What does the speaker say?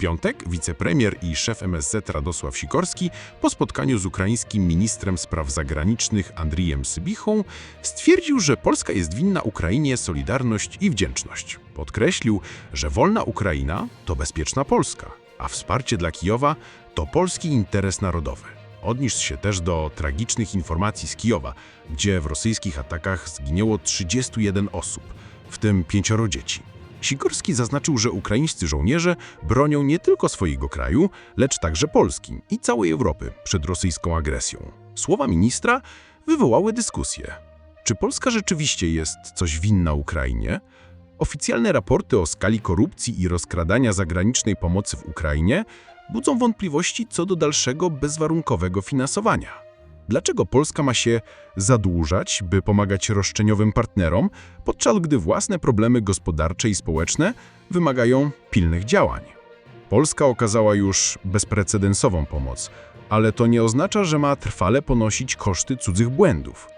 piątek wicepremier i szef MSZ Radosław Sikorski po spotkaniu z ukraińskim ministrem spraw zagranicznych Andrijem Sybichą stwierdził, że Polska jest winna Ukrainie solidarność i wdzięczność. Podkreślił, że wolna Ukraina to bezpieczna Polska, a wsparcie dla Kijowa to polski interes narodowy. Odniósł się też do tragicznych informacji z Kijowa, gdzie w rosyjskich atakach zginęło 31 osób, w tym pięcioro dzieci. Sikorski zaznaczył, że ukraińscy żołnierze bronią nie tylko swojego kraju, lecz także Polski i całej Europy przed rosyjską agresją. Słowa ministra wywołały dyskusję. Czy Polska rzeczywiście jest coś winna Ukrainie? Oficjalne raporty o skali korupcji i rozkradania zagranicznej pomocy w Ukrainie budzą wątpliwości co do dalszego bezwarunkowego finansowania. Dlaczego Polska ma się zadłużać, by pomagać roszczeniowym partnerom, podczas gdy własne problemy gospodarcze i społeczne wymagają pilnych działań? Polska okazała już bezprecedensową pomoc, ale to nie oznacza, że ma trwale ponosić koszty cudzych błędów.